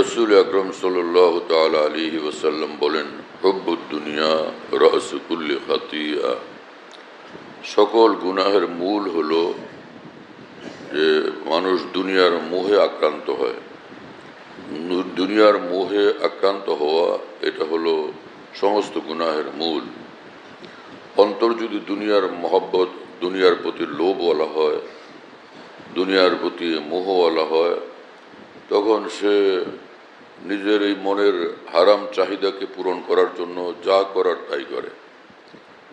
রসুল আকরম সাল্লাহ তাল আলী ওসাল্লাম বলেন, হব্বুদ দুনিয়া রহসুকুল্লি খাতিয়া। সকল গুনাহের মূল হলো যে মানুষ দুনিয়ার মোহে আক্রান্ত হয়। দুনিয়ার মোহে আক্রান্ত হওয়া এটা হলো সমস্ত গুনাহের মূল। অন্তর যদি দুনিয়ার মহব্বত, দুনিয়ার প্রতি লোভওয়ালা হয়, দুনিয়ার প্রতি মোহওয়ালা হয়, তখন সে নিজের এই মনের হারাম চাহিদাকে পূরণ করার জন্য যা করার তাই করে।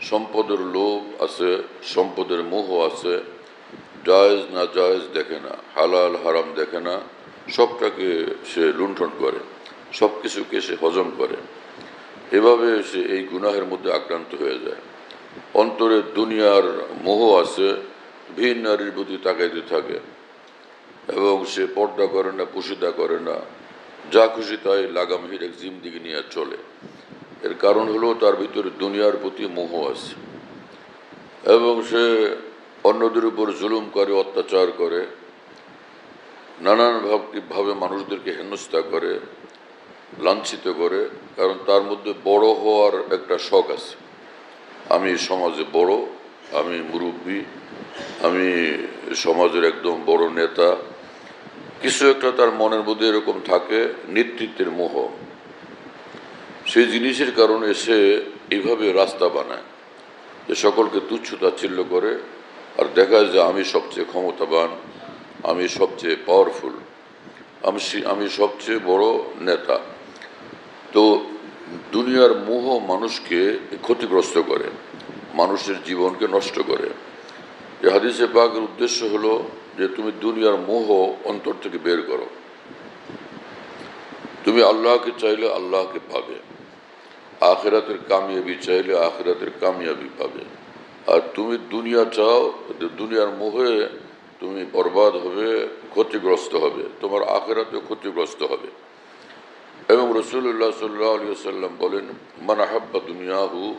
সম্পদের লোভ আছে, সম্পদের মোহ আছে, জায়েজ না জায়েজ দেখে না, হালাল হারাম দেখে না, সবটাকে সে লুণ্ঠন করে সব কিছুকে সে হজম করে। এভাবে সে এই গুনাহের মধ্যে আক্রান্ত হয়ে যায়। অন্তরে দুনিয়ার মোহ আছে, ভিন নারীর প্রতি তাকাইতে থাকে। এবং সে পর্দা করে না পুষিদা করে না যা খুশি তাই লাগাম হিরেক দিকে নিয়ে চলে। এর কারণ হলো তার ভিতরে দুনিয়ার প্রতি মোহ আছে। এবং সে অন্যদের উপর জুলুম করে, অত্যাচার করে, নানান ভাবে মানুষদেরকে হেনস্থা করে, লাঞ্ছিত করে, কারণ তার মধ্যে বড় হওয়ার একটা শখ আছে। আমি সমাজে বড়, আমি মুরব্বী, আমি সমাজের একদম বড় নেতা কিছু একটা তার মনের মধ্যে এরকম থাকে, নেতৃত্বের মোহ। সেই জিনিসের কারণে সে এইভাবে রাস্তা বানায় যে সকলকে তুচ্ছ তাচ্ছিল্য করে, আর দেখায় যে আমি সবচেয়ে ক্ষমতাবান, আমি সবচেয়ে পাওয়ারফুল আমি আমি সবচেয়ে বড় নেতা। তো দুনিয়ার মোহ মানুষকে ক্ষতিগ্রস্ত করে, মানুষের জীবনকে নষ্ট করে। এই হাদিসে পাকের উদ্দেশ্য হলো যে তুমি দুনিয়ার মোহ অন্তর থেকে বের করো। তুমি আল্লাহকে চাইলে আল্লাহকে পাবে। আখেরাতের কামিয়াবি চাইলে আখেরাতের কামিয়াবি পাবে। আর তুমি দুনিয়া চাও দুনিয়ার মোহে তুমি বরবাদ হবে, ক্ষতিগ্রস্ত হবে। তোমার আখেরাতে ক্ষতিগ্রস্ত হবে। এবং রসুল্লাহ সাল্লাহ আলী সাল্লাম বলেন, মান আহাব্বা দুনিয়াহু,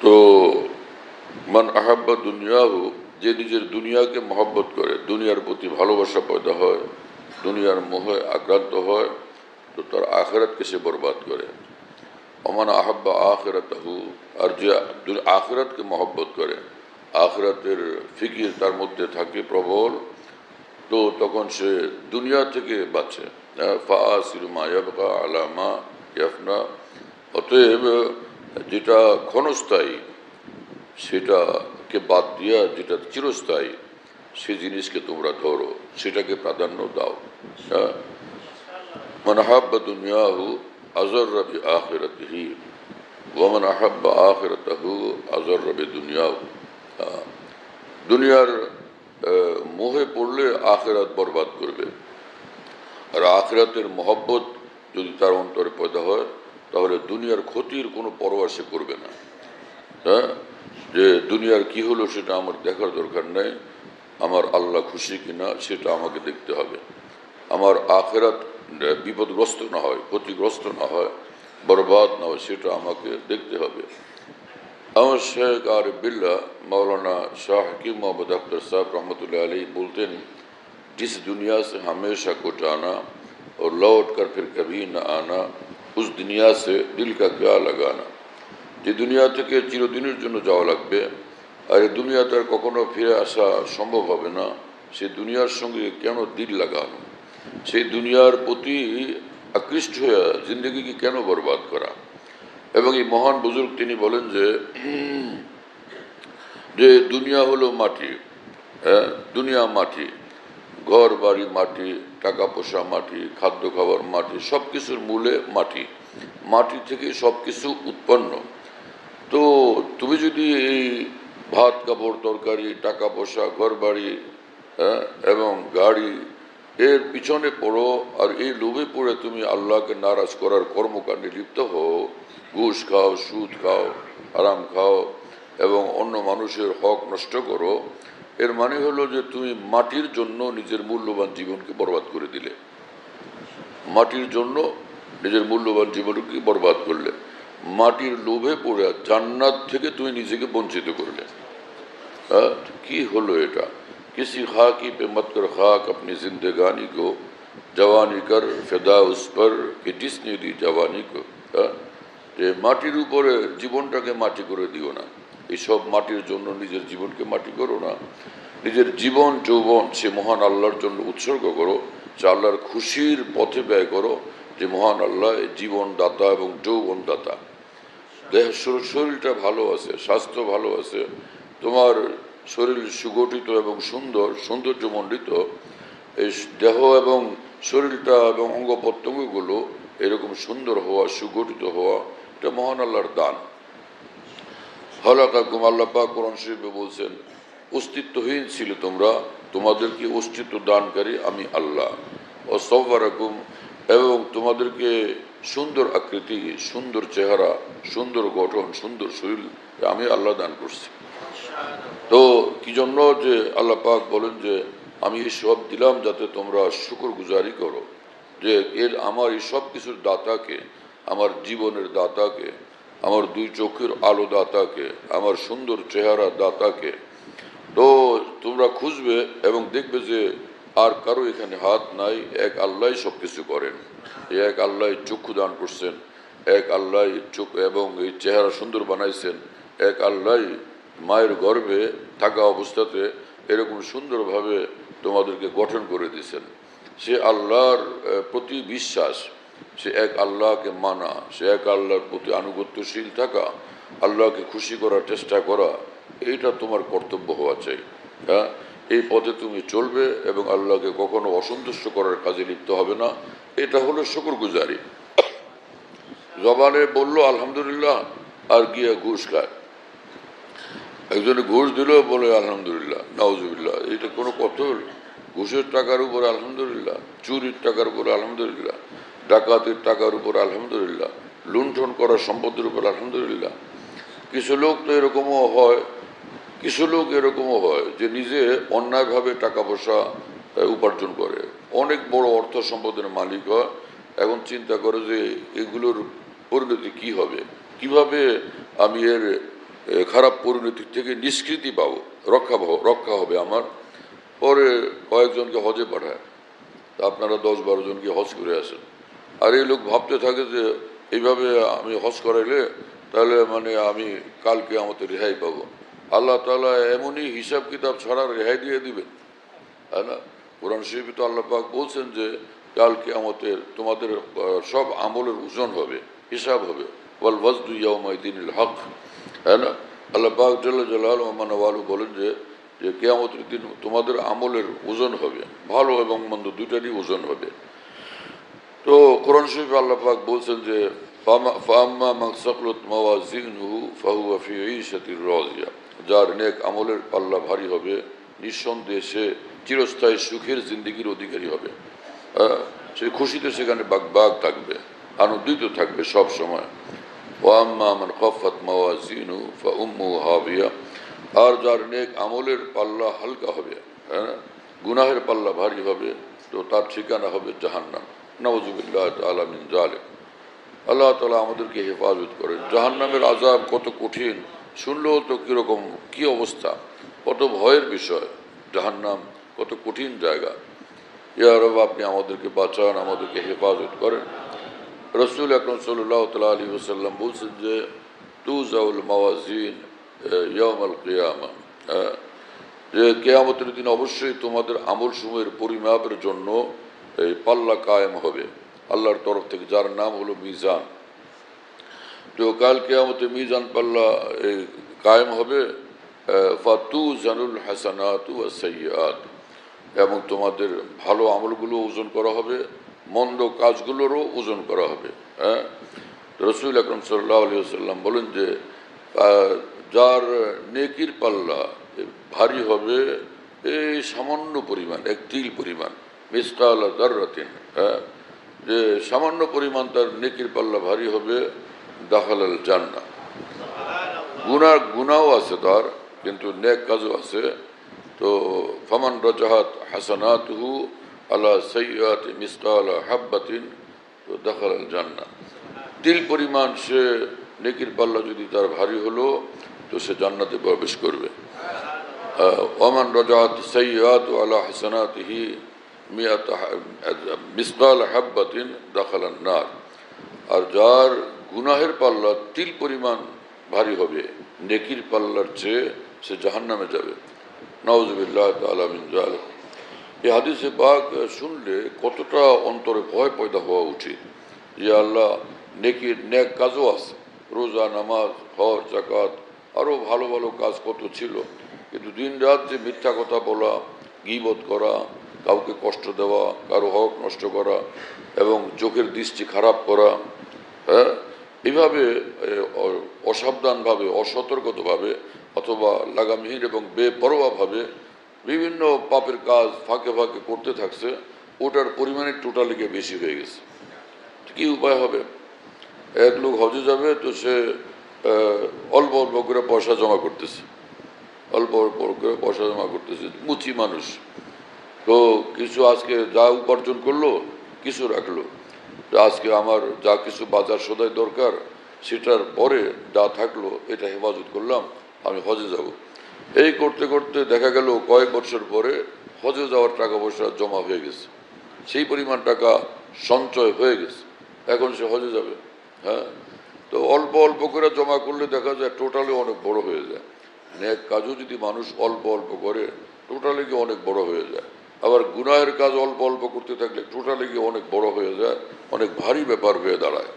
তো মান আহাব্বা দুনিয়াহু, যে নিজের দুনিয়াকে মহব্বত করে, দুনিয়ার প্রতি ভালোবাসা পয়দা হয়, দুনিয়ার মোহে আক্রান্ত হয়, তো তার আখেরাতকে সে বরবাদ করে। অমান আহাব্বা আখেরাতাহু, আর যে আখেরাতকে মহব্বত করে। আখেরাতের ফিকির তার মধ্যে থাকে প্রবল, তো তখন সে দুনিয়া থেকে বাঁচে। ফাসির মায়াবকা আলামা ইয়াফনা, অতএব যেটা ক্ষণস্থায়ী সেটাকে বাদ দিয়া যেটা চিরস্থায়ী সে জিনিসকে তোমরা ধরো সেটাকে প্রাধান্য দাও হ্যাঁ من أحب دنياه أزر بآخرته ومن أحب آخرته أزر بدنياه আহ, দুনিয়ার আহ, মোহে পড়লে আখেরাত বরবাদ করবে আর আখেরাতের মহব্বত যদি তার অন্তরে পয়দা হয় তাহলে দুনিয়ার ক্ষতির কোনো পরোয়া সে করবে না হ্যাঁ যে দুনিয়ার কি হলো সেটা আমার দেখার দরকার নেই। আমার আল্লাহ খুশি কিনা সেটা আমাকে দেখতে হবে। আমার আখেরাত বিপদগ্রস্ত না হয়، ক্ষতিগ্রস্ত না হয়، বরবাদ না হয়، সেটা আমাকে দেখতে হবে। আমার শেখ আর বিল্লা مولانا شاہ حکیم محمد اختر صاحب رحمۃ اللہ علیہ بولتے ہیں جس دنیا سے ہمیشہ کو جانا اور لوٹ کر پھر کبھی نہ آنا اس دنیا سے دل کا کیا لگانا যে দুনিয়া থেকে চিরদিনের জন্য যাওয়া লাগবে, আর এই দুনিয়াতে আর কখনো ফিরে আসা সম্ভব হবে না। সে দুনিয়ার সঙ্গে কেন দিল লাগানো সেই দুনিয়ার প্রতি আকৃষ্ট হয়ে জিন্দগিকে কেন বরবাদ করা? এবং এই মহান বুজুর্গ তিনি বলেন যে যে দুনিয়া হলো মাটি হ্যাঁ? দুনিয়া মাটি, ঘর, বাড়ি মাটি, টাকা পয়সা মাটি, খাদ্য খাবার মাটি সব কিছুর মূলে মাটি। মাটি থেকে সব কিছু উৎপন্ন। তো তুমি যদি এই ভাত কাপড় তরকারি টাকা পয়সা ঘর বাড়ি হ্যাঁ, এবং গাড়ি এর পিছনে পড়ো আর এই লোভে পড়ে তুমি আল্লাহকে নারাজ করার কর্মকাণ্ডে লিপ্ত হও ঘুষ খাও সুদ খাও আরাম খাও এবং অন্য মানুষের হক নষ্ট করো এর মানে হলো যে তুমি মাটির জন্য নিজের মূল্যবান জীবনকে বরবাদ করে দিলে। মাটির জন্য নিজের মূল্যবান জীবনকে বরবাদ করলে। মাটির লোভে পড়ে জান্নাত থেকে তুমি নিজেকে বঞ্চিত করলে হ্যাঁ কি হলো এটা किसी खाकी पे मत कर खाक अपनी जिंदगानी को जवानी कर ফেদা उस पर कि जिसने दी जवानी को হ্যাঁ? যে মাটির উপরে জীবনটাকে মাটি করে দিও না এইসব মাটির জন্য নিজের জীবনকে মাটি করো না নিজের জীবন যৌবন সে মহান আল্লাহর জন্য উৎসর্গ করো সে আল্লাহর খুশির পথে ব্যয় করো যে মহান আল্লাহ এই জীবন দাতা এবং যৌবন দাতা দেহ শরীরটা ভালো আছে, স্বাস্থ্য ভালো আছে, তোমার শরীর সুগঠিত এবং সুন্দর, সৌন্দর্যমণ্ডিত, এই দেহ এবং শরীরটা এবং অঙ্গ প্রত্যঙ্গগুলো এরকম সুন্দর হওয়া, সুগঠিত হওয়া, এটা মহান আল্লাহর দান। হলাকাকুম আল্লাহ পাক কোরআন শরীফে বলছেন, অস্তিত্বহীন ছিল তোমরা তোমাদেরকে অস্তিত্ব দানকারী আমি আল্লাহ? ও সব্বারাকুম, এবং তোমাদেরকে সুন্দর আকৃতি, সুন্দর চেহারা, সুন্দর গঠন, সুন্দর শরীর আমি আল্লাহ দান করছি। তো কি জন্য যে আল্লাহ পাক বলেন যে, আমি এই সব দিলাম যাতে তোমরা শুকর গুজারি করো, যে এর আমার এই সব কিছুর দাতাকে, আমার জীবনের দাতাকে, আমার দুই চোখের আলো দাতাকে, আমার সুন্দর চেহারা দাতাকে, তো তোমরা খুঁজবে এবং দেখবে যে আর কারও এখানে হাত নাই, এক আল্লাহ সব কিছু করেন। এক আল্লাহ চক্ষু দান করছেন, এক আল্লাহ চোখ এবং এই চেহারা সুন্দর বানাইছেন, এক আল্লাহ মায়ের গর্ভে থাকা অবস্থাতে এরকম সুন্দরভাবে তোমাদেরকে গঠন করে দিয়েছেন। সে আল্লাহর প্রতি বিশ্বাস, সে এক আল্লাহকে মানা, সে এক আল্লাহর প্রতি আনুগত্যশীল থাকা, আল্লাহকে খুশি করার চেষ্টা করা, এইটা তোমার কর্তব্য হওয়া চাই। হ্যাঁ? এই পথে তুমি চলবে এবং আল্লাহকে কখনো অসন্তুষ্ট করার কাজে লিপ্ত হবে না। এটা হলো শুকর গুজারি জবানে বলল, আলহামদুলিল্লাহ। আর গিয়ে ঘুষ খায়। একজনে ঘুষ দিল, বলে, আলহামদুলিল্লাহ। নওয়াজুবিল্লাহ এটা কোনো হলো? ঘুষের টাকার উপর আলহামদুলিল্লাহ, চুরির টাকার উপর আলহামদুলিল্লাহ, ডাকাতির টাকার উপর আলহামদুলিল্লাহ, লুণ্ঠন করার সম্পদের উপর আলহামদুলিল্লাহ। কিছু লোক তো এরকমও হয়। কিছু লোক এরকমও হয় যে নিজে অন্যায়ভাবে টাকা পয়সা উপার্জন করে। অনেক বড় অর্থ সম্পদের মালিক হয় এখন চিন্তা করে যে এগুলোর পরিণতি কি হবে? কীভাবে আমি এর খারাপ পরিণতি থেকে নিষ্কৃতি পাবো? রক্ষা রক্ষা হবে আমার। পরে কয়েকজনকে হজে পাঠায়। তা আপনারা দশ বারো জনকে হজ করে আসেন। আর এই লোক ভাবতে থাকে যে এইভাবে আমি হজ করাইলে তাহলে মানে আমি কালকে আমাদের রেহাই পাবো। আল্লাহ তাআলা এমনই হিসাব কিতাব ছাড়া রেহাই দিয়ে দিবেন। তাই না? কোরআন শরীফে তো আল্লাহ পাক বলছেন যে কালকে আমাদের তোমাদের সব আমলের ওজন হবে, হিসাব হবে। ওয়াল ওয়াজদু ইয়াউমাইদিনিল হক। তাই না? আল্লাহ পাক জাল্লা জালাল মানওয়ালু বলেন যে যে কেয়ামতের দিন তোমাদের আমলের ওজন হবে, ভালো এবং মন্দ দুটারই ওজন হবে। তো কোরআন শরীফে আল্লাহ পাক বলছেন যে, ফামা- ফাম্মা মান সাকলাত মাওয়াজিনুহু ফাহুয়া ফি ঈশাতির রাজিয়া। যার নেক আমলের পাল্লা ভারী হবে নিঃসন্দেহে সে চিরস্থায়ী সুখের জিন্দিগির অধিকারী হবে। হ্যাঁ, সে খুশিতে সেখানে বাগ বাগ থাকবে আনন্দিত থাকবে সব সময়। ওয়াম্মা মান খফাত মাওয়াজিনু উম্মু হাবিয়া। আর যার নেক আমলের পাল্লা হালকা হবে হ্যাঁ? গুনাহের পাল্লা ভারী হবে তো তার ঠিকানা হবে জাহান্নাম। নওয়াজুবিল্লাহ তাআলা মিন জালিক আল্লাহ তালা আমাদেরকে হেফাজত করেন। জাহান্নামের আজাব কত কঠিন শুনলেও তো কীরকম, কী অবস্থা? কত ভয়ের বিষয়। জাহান্নাম, কত কঠিন জায়গা। ইয়ারব আপনি আমাদেরকে বাঁচান, আমাদেরকে হেফাজত করেন। রসুল আকরম সাল্লাহ তালা আলী ওসাল্লাম বলছেন যে তু জাউল মাওয়াজিন ইয়মাল কিয়ামা। যে কেয়ামতের দিন অবশ্যই তোমাদের আমল সময়ের পরিমাপের জন্য এই পাল্লা কায়েম হবে। আল্লাহর তরফ থেকে যার নাম হলো মিজান। তো কাল কেয়ামতে মিজান পাল্লা কায়েম হবে ফাতু জানুল হাসানাত সৈয়াদ এবং তোমাদের ভালো আমলগুলো ওজন করা হবে, মন্দ কাজগুলোরও ওজন করা হবে হ্যাঁ রসুল আকরম সাল্লাহ আলী সাল্লাম বলেন যে যার নেকির পাল্লা ভারী হবে এই সামান্য পরিমাণ, এক তিল পরিমাণ মিস্তাল দার্রাতিন হ্যাঁ যে সামান্য পরিমাণ তার নেকির পাল্লা ভারী হবে দাখালাল জান্না গুনার গুনাও আছে তার, কিন্তু নেক কাজও আছে। তো ফমান রাজাহাত হাসানাতহু আলা সৈয়াত মিসকাল হাব্বাতিন, তো দাখালাল জান্না তিল পরিমাণ সে নেকির পাল্লা যদি তার ভারী হলো, তো সে জান্নাতে প্রবেশ করবে। ওমান রজাত সৈয়াত আলা হাসানাতিহি মিয়াত মিসকাল হাব্বাতিন দাখালান নার। আর যার গুনাহের পাল্লা তিল পরিমাণ ভারী হবে, নেকির পাল্লার চেয়ে সে জাহান্নামে যাবে। নওয়াজবিল্লাহ জালেম এই হাদিসে বাঘ শুনলে কতটা অন্তরে ভয় পয়দা হওয়া উচিত। যে আল্লাহ নেকির নেক কাজও আছে, রোজা, নামাজ, হজ জাকাত আরও ভালো ভালো কাজ কত ছিল। কিন্তু দিন রাত যে মিথ্যা কথা বলা, গিবত করা, কাউকে কষ্ট দেওয়া, কারও হক নষ্ট করা, এবং চোখের দৃষ্টি খারাপ করা হ্যাঁ এইভাবে এ, অ- অসাবধানভাবে অসতর্কতভাবে অথবা লাগামহীন এবং বেপরোয়াভাবে বিভিন্ন পাপের কাজ ফাঁকে ফাঁকে করতে থাকছে ওটার পরিমাণে টোটালি গিয়ে বেশি হয়ে গেছে। কি উপায় হবে? এক লোক হজে যাবে তো সে অল্প অল্প করে পয়সা জমা করতেছে। অল্প অল্প করে পয়সা জমা করতেছে মুচি মানুষ। তো কিছু আজকে যা উপার্জন করল কিছু রাখল। আজকে আমার যা কিছু বাজার সদাই দরকার, সেটার পরে যা থাকল এটা হেফাজত করলাম, আমি হজে যাব। এই করতে করতে দেখা গেল কয়েক বছর পরে হজে যাওয়ার টাকা পয়সা জমা হয়ে গেছে। সেই পরিমাণ টাকা সঞ্চয় হয়ে গেছে। এখন সে হজে যাবে হ্যাঁ? তো অল্প অল্প করে জমা করলে দেখা যায় টোটালি অনেক বড় হয়ে যায়। নেক কাজও যদি মানুষ অল্প অল্প করে, টোটালি গিয়ে অনেক বড় হয়ে যায়। আবার গুনাহের কাজ অল্প অল্প করতে থাকলে টোটালি গিয়ে অনেক বড় হয়ে যায়। অনেক ভারী ব্যাপার হয়ে দাঁড়ায়।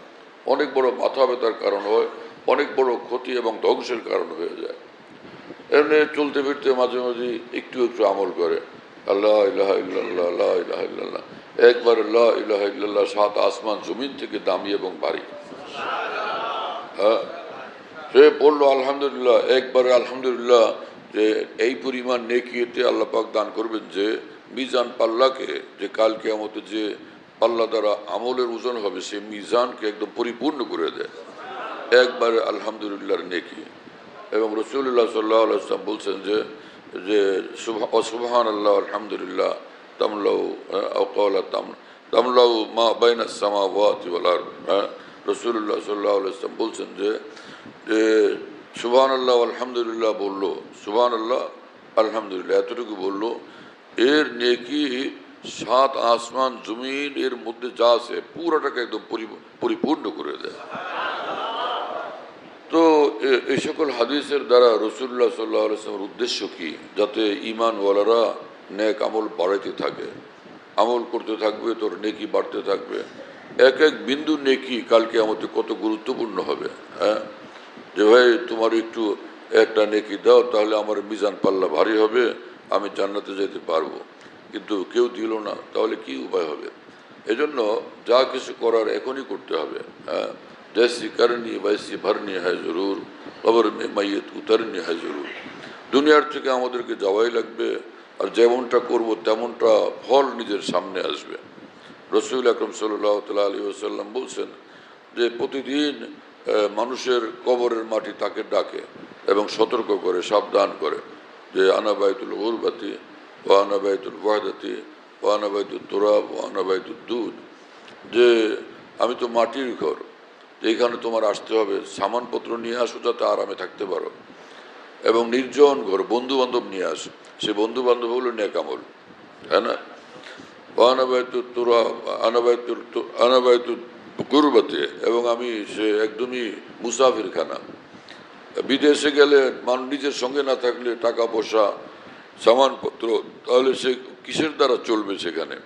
অনেক বড় মাথা ব্যথার কারণ হয়, অনেক বড় ক্ষতি এবং ধ্বংসের কারণ হয়ে যায়। এমনি চলতে ফিরতে মাঝে মাঝে একটু একটু আমল করে। আল্লাহ, ইলাহা আল্লাহ একবার আল্লাহ ইলাহা ইল্লাল্লাহ, সাত আসমান জমিন থেকে দামি এবং ভারী। হ্যাঁ? সে বলল, আলহামদুলিল্লাহ। একবারে আলহামদুলিল্লাহ যে এই পরিমাণ নেকিয়েতে আল্লাহ পাক দান করবেন যে, মিজান পাল্লাকে যে কাল কেয়ামতে যে পাল্লা দ্বারা আমলের ওজন হবে সে মিজানকে একদম পরিপূর্ণ করে দেয়। একবারে আলহামদুলিল্লাহর নেকি। এবং রসুল্লাহ সাল্লাহ আসলাম বলছেন যে যে সুবহান আল্লাহ আলহামদুলিল্লাহ, তামলাউ তাম, তামলাউ মা বাইনা সামা ওয়াতি ওয়ালার হ্যাঁ রসুল্লাহ বলছেন যে যে সুবহান আল্লাহ আলহামদুলিল্লাহ বলল সুবহান আল্লাহ আলহামদুলিল্লাহ, এতটুকু বলল, এর নেকি সাত আসমান জমিন, এর মধ্যে যা আছে, পুরোটাকে একদম পরিপূর্ণ করে দেয়। তো এই সকল হাদিসের দ্বারা রসুল্লাহ সাল্লাহ আলসালামের উদ্দেশ্য কি? যাতে ইমানওয়ালারা নেক আমল বাড়াইতে থাকে। আমল করতে থাকবে, তোর নেকি বাড়তে থাকবে। এক এক বিন্দু নেকি কালকে আমাদের কত গুরুত্বপূর্ণ হবে হ্যাঁ? যে ভাই, তোমার একটু একটা নেকি দাও, তাহলে আমার মিজান পাল্লা ভারী হবে, আমি জান্নাতে যেতে পারব। কিন্তু কেউ দিল না, তাহলে কি উপায় হবে? এজন্য যা কিছু করার এখনই করতে হবে। হ্যাঁ? জৈসি করনি বৈসি ভরনি হ্যাঁ জরুর, কবর মাইয়ত উতরনি হ্যাঁ জরুর। দুনিয়ার থেকে আমাদেরকে যাওয়াই লাগবে, আর যেমনটা করব তেমনটা ফল নিজের সামনে আসবে। রসুল আকরম সাল্লাহ তাল আলী ওসাল্লাম বলছেন যে প্রতিদিন মানুষের কবরের মাটি তাকে ডাকে এবং সতর্ক করে, সাবধান করে। যে আনাবায়তুল উরবাতি ও আনাবায়তুল ওয়াহদাতি ও আনাবায়তুল তোরাব ও আনাবায়তুল দুধ যে আমি তো মাটির ঘর। এইখানে তোমার আসতে হবে, সামানপত্র নিয়ে আসো যাতে আরামে থাকতে পারো। এবং নির্জন ঘর বন্ধু বান্ধব নিয়ে আসো। সে বন্ধু বান্ধব হলো নেকামল। তাই না? আনাবায়তু তোরা আনাবায়তু আনাবায়তু গুরুবাতে এবং আমি, সে একদমই মুসাফির খানা বিদেশে গেলে মানুষ নিজের সঙ্গে না থাকলে টাকা পয়সা সামানপত্র তাহলে সে কিসের দ্বারা চলবে সেখানে?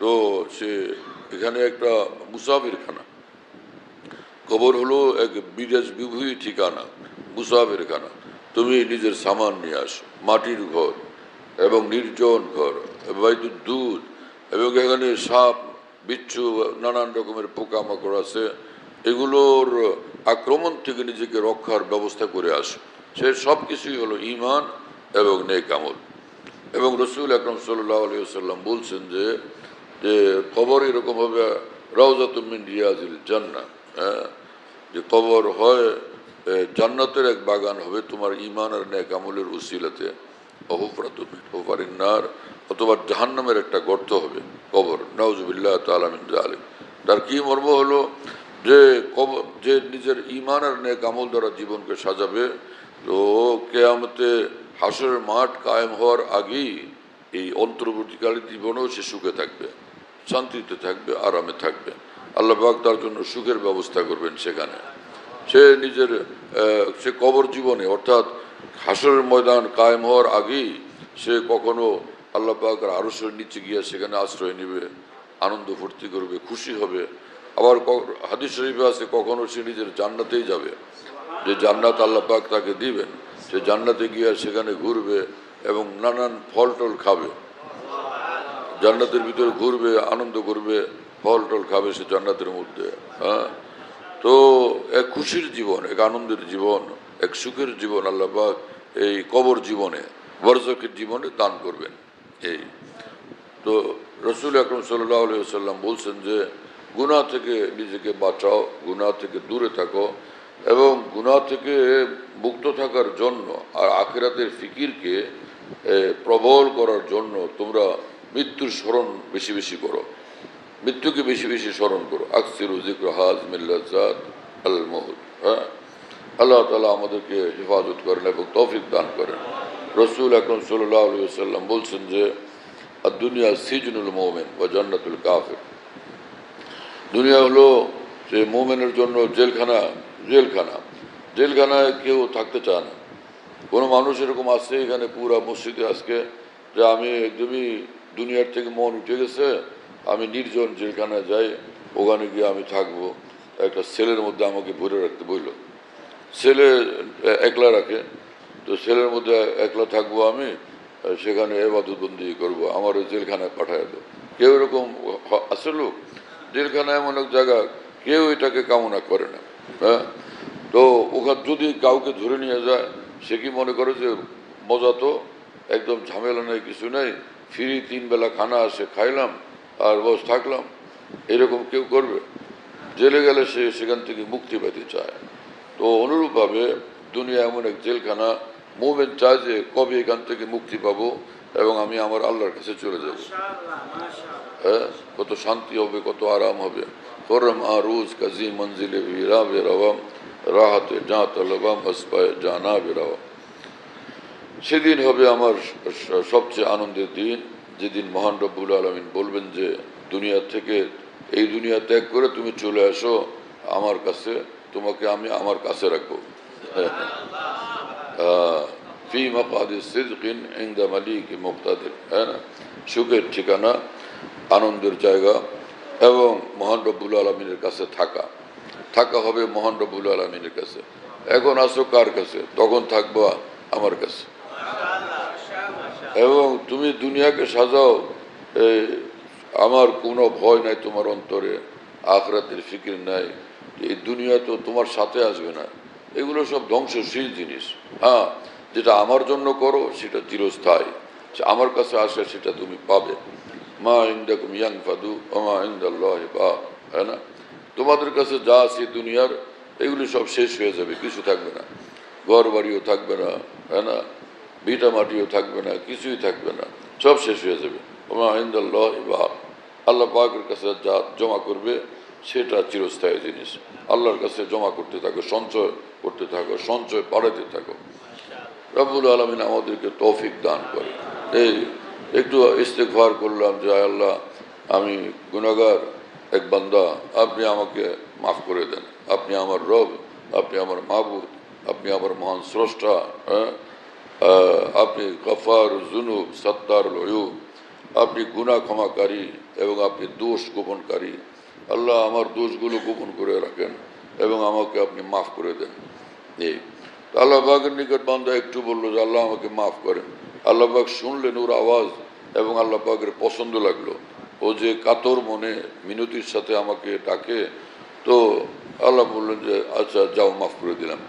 তো সে এখানে একটা মুসাফির খানা কবর হলো এক বিদেশ বিভূতি ঠিকানা মুসাফির খানা তুমি নিজের সামান নিয়ে আসো, মাটির ঘর এবং নির্জন ঘর বায়ু দুধ এবং এখানে সাপ, বিচ্ছু, নানান রকমের পোকামাকড় আছে। এগুলোর আক্রমণ থেকে নিজেকে রক্ষার ব্যবস্থা করে আসো। সে সব কিছুই হলো ইমান এবং নেক আমল। এবং রসুল আকরম সাল্লাহ আলী সাল্লাম বলছেন যে যে কবর এরকম হবে রওজাতুমিন রিয়াজিল জান্না হ্যাঁ? যে কবর হয় জান্নাতের এক বাগান হবে তোমার ইমান আর নেক আমলের উসিলাতে অহুফরাতুমিন নার, অথবা জাহান্নামের একটা গর্ত হবে, কবর। নওজবিল্লাহ তালামিন আলিম তার কি মর্ম হলো? যে কবর, যে নিজের ইমান আর নেক আমল দ্বারা জীবনকে সাজাবে, তো কেয়ামতে হাসরের মাঠ কায়েম হওয়ার আগেই এই অন্তর্বর্তীকালীন জীবনেও সে সুখে থাকবে, শান্তিতে থাকবে, আরামে থাকবে। আল্লাহ পাক তার জন্য সুখের ব্যবস্থা করবেন সেখানে। সে নিজের সে কবর জীবনে, অর্থাৎ হাসরের ময়দান কায়েম হওয়ার আগেই সে কখনো আল্লাহ পাকের আরসের নিচে গিয়ে সেখানে আশ্রয় নেবে, আনন্দ ফুর্তি করবে, খুশি হবে। আবার হাদিস শরীফে আছে, কখনো সে নিজের জান্নাতেই যাবে। যে জান্নাত আল্লাহ পাক তাকে দিবেন। সে জান্নাতে গিয়ে সেখানে ঘুরবে এবং নানান ফল টল খাবে। জান্নাতের ভিতরে ঘুরবে, আনন্দ করবে ফল টল খাবে সে জান্নাতের মধ্যে হ্যাঁ? তো এক খুশির জীবন, এক আনন্দের জীবন, এক সুখের জীবন আল্লাহ পাক এই কবর জীবনে, বর্জকের জীবনে দান করবেন। এই। তো রসুল আকরম সাল্লাম বলছেন যে, গুনাহ থেকে নিজেকে বাঁচাও, গুনাহ থেকে দূরে থাকো এবং গুনাহ থেকে মুক্ত থাকার জন্য আর আখেরাতের ফিকিরকে প্রবল করার জন্য তোমরা মৃত্যুর স্মরণ বেশি বেশি করো। মৃত্যুকে বেশি বেশি স্মরণ করো। আকসির জিক্র হাজ মিল্লাজাদ আল মহুদ হ্যাঁ? আল্লাহ তালা আমাদেরকে হেফাজত করেন এবং তৌফিক দান করেন। রসুল আকরম সাল্লাহ সাল্লাম বলছেন যে দুনিয়া সিজনুল মোমেন বা জান্নাতুল কাফের। দুনিয়া হলো সে মোমেনের জন্য জেলখানা জেলখানা। জেলখানায় কেউ থাকতে চায় না কোনো মানুষ এরকম আছে এখানে পুরা মসজিদে আজকে যে আমি একদমই দুনিয়ার থেকে মন উঠে গেছে, আমি নির্জন জেলখানায় যাই, ওখানে গিয়ে আমি থাকব। একটা সেলের মধ্যে আমাকে ভরে রাখতে বলল ছেলে একলা রাখে, তো ছেলের মধ্যে একলা থাকব আমি, সেখানে এবাদতবন্দি করব আমার জেলখানায় পাঠায় দেবো। কেউ এরকম লোক? জেলখানা এমন এক জায়গা, কেউ এটাকে কামনা করে না হ্যাঁ? তো ওখানে যদি কাউকে ধরে নিয়ে যায়, সে কি মনে করে যে মজা তো? একদম ঝামেলা নেই, কিছু নেই। ফ্রি তিন বেলা খানা আসে খাইলাম, আর বস থাকলাম। এরকম কেউ করবে? জেলে গেলে সে সেখান থেকে মুক্তি পেতে চায়। তো অনুরূপভাবে দুনিয়া এমন এক জেলখানা, মোমেন চায় যে কবে এখান থেকে মুক্তি পাবো এবং আমি আমার আল্লাহর কাছে চলে যাব। হ্যাঁ? কত শান্তি হবে, কত আরাম হবে। ফরম আরুজ কাজী মঞ্জিলে বিরা বেরাওয়াম রাহাতে যা তলবাম আসপায় জানা বেরাওয়াম সেদিন হবে আমার সবচেয়ে আনন্দের দিন। যেদিন মহান রব্বুল আলমিন বলবেন যে, দুনিয়া থেকে, এই দুনিয়া ত্যাগ করে তুমি চলে আসো, আমার কাছে, তোমাকে আমি আমার কাছে রাখব। হ্যাঁ না? সুখের ঠিকানা, আনন্দের জায়গা এবং মহান রব্বুল আলমিনের কাছে থাকা। থাকা হবে মহান রব্বুল আলমিনের কাছে। এখন আসো কার কাছে? তখন থাকব আমার কাছে। এবং তুমি দুনিয়াকে সাজাও আমার কোনো ভয় নাই তোমার অন্তরে, আখরাতের ফিকির নাই। এই দুনিয়া তো তোমার সাথে আসবে না। এগুলো সব ধ্বংসশীল জিনিস। হ্যাঁ যেটা আমার জন্য করো, সেটা চিরস্থায়ী। আমার কাছে আসে, সেটা তুমি পাবে। মা ইন্দাকুম ইয়াং ফাদু মা ইন্দাল্লাহ বা হ্যাঁ না? তোমাদের কাছে যা আছে দুনিয়ার, এগুলি সব শেষ হয়ে যাবে, কিছু থাকবে না। ঘর বাড়িও থাকবে না হ্যাঁ না? ভিটা মাটিও থাকবে না, কিছুই থাকবে না, সব শেষ হয়ে যাবে। বা আল্লাহ পাকের কাছে যা জমা করবে, সেটা চিরস্থায়ী জিনিস। আল্লাহর কাছে জমা করতে থাকো, সঞ্চয় করতে থাকো, সঞ্চয় বাড়াতে থাকো। রব্বুল আলমিন আমাদেরকে তৌফিক দান করে। এই, একটু ইস্তেকভার করলাম যে আল্লাহ, আমি গুনাগার এক বান্দা, আপনি আমাকে মাফ করে দেন। আপনি আমার রব, আপনি আমার মাহবুদ আপনি আমার মহান স্রষ্টা হ্যাঁ? আপনি গফার জুনুব, সত্তার লয়ুব। আপনি গুণা ক্ষমাকারী এবং আপনি দোষ গোপনকারী। আল্লাহ আমার দোষগুলো গোপন করে রাখেন এবং আমাকে আপনি মাফ করে দেন। এই। আল্লাহবাগের নিকট বান্দা একটু বলল যে, আল্লাহ আমাকে মাফ করেন। আল্লাহ বাগ শুনলেন ওর আওয়াজ এবং আল্লাহ পাকের পছন্দ লাগল। ও যে কাতর মনে মিনতির সাথে আমাকে ডাকে, তো আল্লাহ বললেন যে আচ্ছা যাও, মাফ করে দিলাম।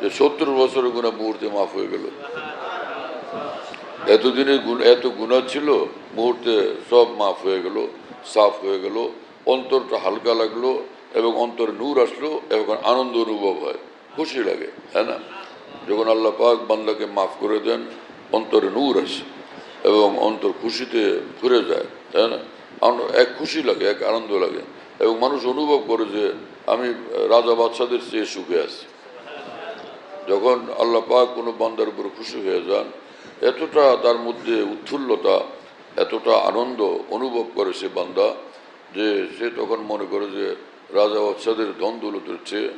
যে সত্তর বছরের গুণা মুহূর্তে মাফ হয়ে গেল। এতদিনের গুণ, এত গুণা ছিল, মুহূর্তে সব মাফ হয়ে গেল, সাফ হয়ে গেল, অন্তরটা হালকা লাগল এবং অন্তরে নূর আসলো, এবং আনন্দ অনুভব হয়, খুশি লাগে হ্যাঁ না? যখন আল্লাহ পাক বান্দাকে মাফ করে দেন, অন্তরে নূর আসে এবং অন্তর খুশিতে ঘুরে যায়, তাই না? এক খুশি লাগে, এক আনন্দ লাগে। এবং মানুষ অনুভব করে যে আমি রাজা বাদশাদের চেয়ে সুখে আছি। যখন আল্লাহ পাক কোনো বান্দার উপর খুশি হয়ে যান, এতটা তার মধ্যে উৎফুল্লতা, এতটা আনন্দ অনুভব করে সে বান্দা যে সে তখন মনে করে যে রাজা বাদশাদের ধন দৌলতের চেয়ে,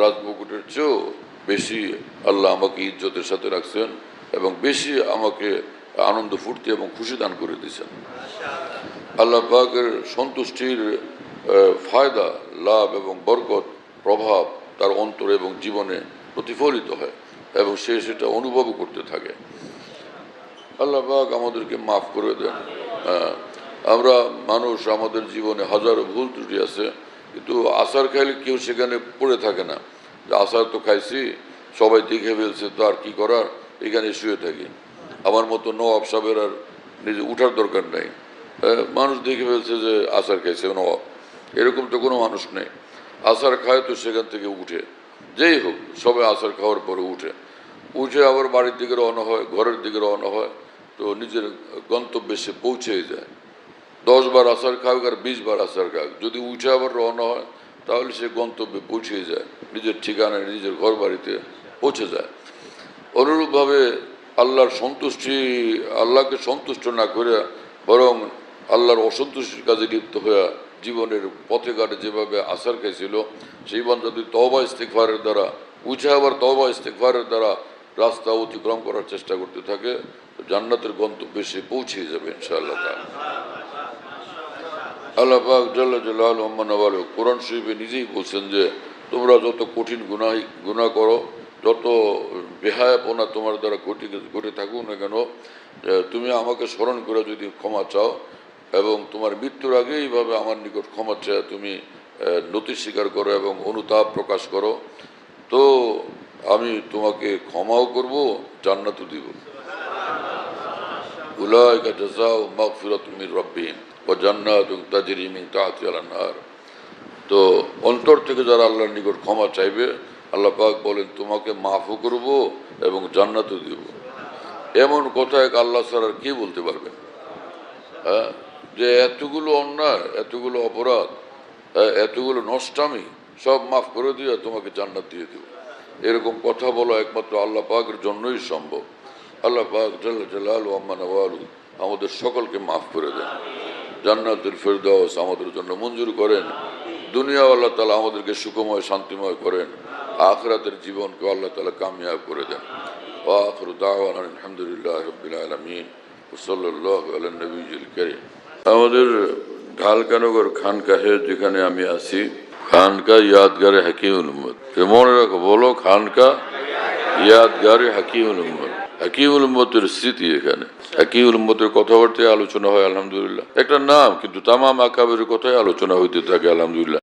রাজমুকুটের চেয়েও বেশি আল্লাহ আমাকে ইজ্জতের সাথে রাখছেন এবং বেশি আমাকে আনন্দ, ফুর্তি এবং খুশি দান করে দিয়েছেন। আল্লাহ পাকের সন্তুষ্টির ফায়দা, লাভ এবং বরকত, প্রভাব তার অন্তরে এবং জীবনে প্রতিফলিত হয় এবং সে সেটা অনুভব করতে থাকে। আল্লাহ পাক আমাদেরকে মাফ করে দেন। আমরা মানুষ, আমাদের জীবনে হাজারো ভুল ত্রুটি আছে, কিন্তু আসার খাইলে কেউ সেখানে পড়ে থাকে না। যে আসার তো খাইছি, সবাই দেখে ফেলছে, তো আর কি করার? এখানে শুয়ে থাকি। আমার মতো নবাব সাহেবের আর নিজে উঠার দরকার নাই। মানুষ দেখে ফেলছে যে আসার খাইছে নবাব এরকম তো কোনো মানুষ নেই। আসার খায় তো সেখান থেকে উঠে। যেই হোক, সবাই আসার খাওয়ার পরে উঠে। উঠে আবার বাড়ির দিকে রওনা হয়, ঘরের দিকে রওনা হয়, তো নিজের গন্তব্যে সে পৌঁছেই যায়। দশ বার আসার খাক আর বিশ বার আসার খাক যদি উঠে আবার রওনা হয়, তাহলে সে গন্তব্যে পৌঁছে যায়। নিজের ঠিকানায়, নিজের ঘর বাড়িতে পৌঁছে যায়। অনুরূপভাবে আল্লাহর সন্তুষ্টি, আল্লাহকে সন্তুষ্ট না করে বরং আল্লাহর অসন্তুষ্টির কাজে লিপ্ত হয়ে জীবনের পথে ঘাটে যেভাবে আসার খাইছিল, সেই বান যদি ইস্তেকফারের দ্বারা উঠে আবার তবা ইস্তেকফারের দ্বারা রাস্তা অতিক্রম করার চেষ্টা করতে থাকে জান্নাতের গন্তব্যে সে পৌঁছে যাবে ইনশাআল্লাহ আল্লাহ পাক কোরআন শরীফে নিজেই বলছেন যে, তোমরা যত কঠিন গুনাহ গুনাহ করো, যত বেহায়াপনা তোমার দ্বারা ঘটে ঘটে থাকুক না কেন তুমি আমাকে স্মরণ করে যদি ক্ষমা চাও এবং তোমার মৃত্যুর আগে এইভাবে আমার নিকট ক্ষমা চায় তুমি নতি স্বীকার করো এবং অনুতাপ প্রকাশ করো। তো আমি তোমাকে ক্ষমাও করব, জান্নাতও দিব। উলাইকা জাযাউ মাগফিরাতুম মির রাব্বিহিম ওয়া জান্নাতুন তাজরি মিন তাহতিহা আল-আনহার। তো অন্তর থেকে যারা আল্লাহর নিকট ক্ষমা চাইবে, আল্লাহ পাক বলেন, তোমাকে মাফও করব এবং জান্নাতও দিব। এমন কথা এক আল্লাহ ছাড়া আর কে বলতে পারবেন হ্যাঁ? যে এতগুলো অন্যায় এতগুলো অপরাধ হ্যাঁ, এতগুলো নষ্টামি সব মাফ করে দিয়ে তোমাকে জান্নাত দিয়ে দিব এরকম কথা বলা একমাত্র আল্লাহ পাকের জন্যই সম্ভব আল্লাহ পাক জাল্লা জালাল আম্মা নওয়ালু আমাদের সকলকে মাফ করে দেন জান্নাতুল ফেরদাউস আমাদের জন্য মঞ্জুর করেন দুনিয়া আল্লাহ তালা আমাদেরকে সুখময় শান্তিময় করেন আখরাতের জীবনকে আল্লাহ তালা কামিয়াব করে দেন وآخر دعوانا الحمد لله رب العالمين وصلى الله على النبي الكريم আমাদের ঢালকানগর খানকাহে যেখানে আমি আছি, খানকা ইয়াদগারে হাকিম তো মনে রাখো, বলো খানকা ইয়াদগারে হাকিম উম্মত। হাকিউল উম্মতের স্মৃতি এখানে। হাকিউল উম্মতের কথাবার্তায় আলোচনা হয়, আলহামদুলিল্লাহ। একটা নাম, কিন্তু তামাম আকাবের কথাই আলোচনা হইতে থাকে, আলহামদুলিল্লাহ।